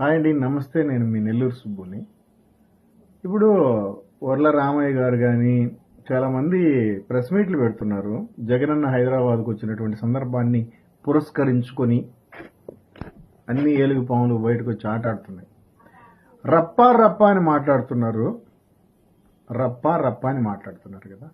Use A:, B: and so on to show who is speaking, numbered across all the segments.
A: Hi అండి నమస్తే నేను మీ నెల్లూరు సుబ్బుని. ఇప్పుడు వర్ల రామయ్య గారు కానీ చాలామంది ప్రెస్ మీట్లు పెడుతున్నారు. జగనన్న హైదరాబాద్కు వచ్చినటువంటి సందర్భాన్ని పురస్కరించుకొని అన్ని ఏలుగు పాములు బయటకు వచ్చి ఆటాడుతున్నాయి. రప్పా రప్పా అని మాట్లాడుతున్నారు. రప్పా రప్పా అని మాట్లాడుతున్నారు కదా.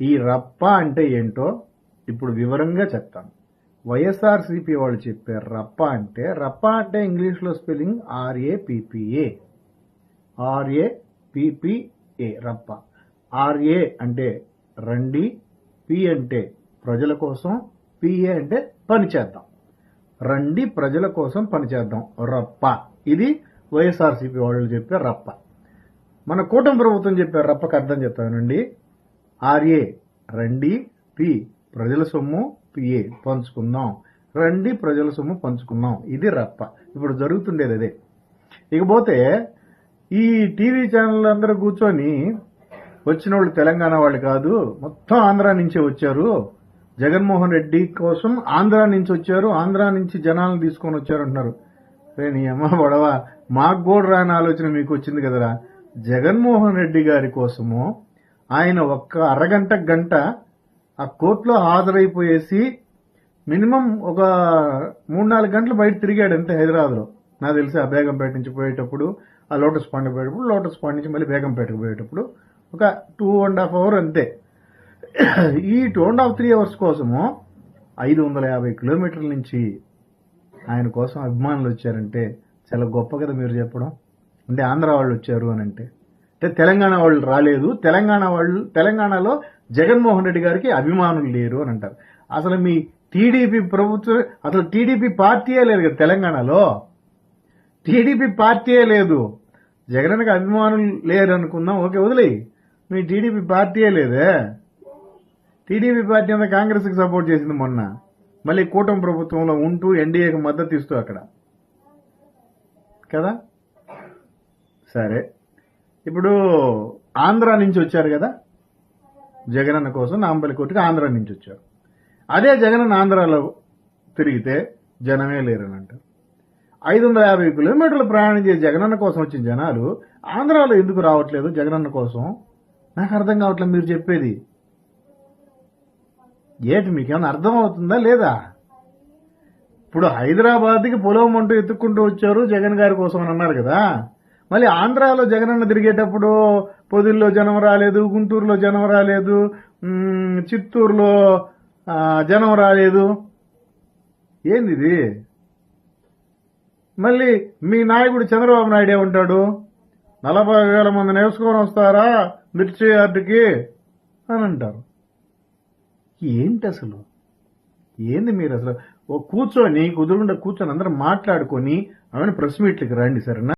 A: ఈ రప్ప అంటే ఏంటో ఇప్పుడు వివరంగా చెప్తాను. వైఎస్ఆర్సీపీ వాళ్ళు చెప్పారు రప్ప అంటే రప్ప అంటే ఇంగ్లీష్లో స్పెల్లింగ్ ఆర్ఏపిపిఏ ఆర్ఏపిపిఏ రప్ప. ఆర్ఏ అంటే రండి పి అంటే ప్రజల కోసం పిఏ అంటే పనిచేద్దాం రండి ప్రజల కోసం పనిచేద్దాం రప్ప. ఇది వైఎస్ఆర్సీపీ వాళ్ళు చెప్పే రప్ప. మన కూటమి ప్రభుత్వం చెప్పే రప్పకి అర్థం చెప్తానండి. ఆర్ఏ రండి పి ప్రజల సొమ్ము పిఏ పంచుకుందాం. రండి ప్రజల సొమ్ము పంచుకుందాం. ఇది రప్ప. ఇప్పుడు జరుగుతుండేది అదే. ఇకపోతే ఈ టీవీ ఛానల్ అందరూ కూర్చొని వచ్చిన వాళ్ళు తెలంగాణ వాళ్ళు కాదు మొత్తం ఆంధ్ర నుంచే వచ్చారు. జగన్మోహన్ రెడ్డి కోసం ఆంధ్ర నుంచి వచ్చారు ఆంధ్ర నుంచి జనాలను తీసుకొని వచ్చారు అంటున్నారు. రే నీ అమ్మ గొడవ. మాకు కూడా రాని ఆలోచన మీకు వచ్చింది కదరా. జగన్మోహన్ రెడ్డి గారి కోసము ఆయన ఒక్క అరగంట గంట ఆ కోర్టులో హాజరైపోయేసి మినిమం ఒక మూడు నాలుగు గంటలు బయట తిరిగాడు అంతే హైదరాబాద్లో. నాకు తెలిసి ఆ బేగంపేట నుంచి పోయేటప్పుడు ఆ లోటస్ పాండ్ పోయేటప్పుడు లోటస్ పాండ్ నుంచి మళ్ళీ బేగంపేటకు పోయేటప్పుడు ఒక టూ అండ్ హాఫ్ అవర్ అంతే. ఈ two and half three hours కోసము ఐదు వందల యాభై కిలోమీటర్ల నుంచి ఆయన కోసం అభిమానులు వచ్చారంటే చాలా గొప్ప కదా మీరు చెప్పడం. అంటే ఆంధ్ర వాళ్ళు వచ్చారు అని అంటే అంటే తెలంగాణ వాళ్ళు రాలేదు. తెలంగాణ వాళ్ళు తెలంగాణలో జగన్మోహన్ రెడ్డి గారికి అభిమానులు లేరు అని అంటారు. అసలు మీ టీడీపీ ప్రభుత్వం అసలు టీడీపీ పార్టీయే లేదు కదా తెలంగాణలో. టీడీపీ పార్టీయే లేదు. జగన్కి అభిమానులు లేరు అనుకుందాం. ఓకే వదిలే మీ టీడీపీ పార్టీయే లేదే. టీడీపీ పార్టీ అంతా కాంగ్రెస్కి సపోర్ట్ చేసింది మొన్న. మళ్ళీ కూటమి ప్రభుత్వంలో ఉంటూ ఎన్డీఏకి మద్దతు ఇస్తూ అక్కడ. కదా? సరే. ఇప్పుడు ఆంధ్ర నుంచి వచ్చారు కదా? జగనన్న కోసం నాంపల్లి కోర్టుకి ఆంధ్ర నుంచి వచ్చారు. అదే జగనన్న ఆంధ్రాలో తిరిగితే జనమే లేరని అంటారు ఐదు వందల యాభై కిలోమీటర్లు ప్రయాణం చేసి జగనన్న కోసం వచ్చిన జనాలు ఆంధ్రాలో ఎందుకు రావట్లేదు? జగనన్న కోసం? నాకు అర్థం కావట్లేదు మీరు చెప్పేది. ఏటి మీకేమైనా అర్థం అవుతుందా లేదా? ఇప్పుడు హైదరాబాద్కి పొలం అంటూ ఎత్తుక్కుంటూ వచ్చారు జగన్ గారి కోసం అని అన్నారు కదా. మళ్ళీ ఆంధ్రాలో జగనన్న తిరిగేటప్పుడు పొదిల్లో జనం రాలేదు గుంటూరులో జనం రాలేదు చిత్తూరులో జనం రాలేదు. ఏంది ఇది మళ్ళీ మీ నాయకుడు చంద్రబాబు నాయుడే ఉంటాడు నలభై వేల మంది నేర్చుకొని వస్తారా మిర్చి యార్డుకి అని అంటారు. ఏంటి అసలు? ఏంది మీరు అసలు? ఓ కూర్చొని కుదురుండా కూర్చొని అందరం మాట్లాడుకొని ఆమెను ప్రెస్ మీట్లకి రండి సరేనా?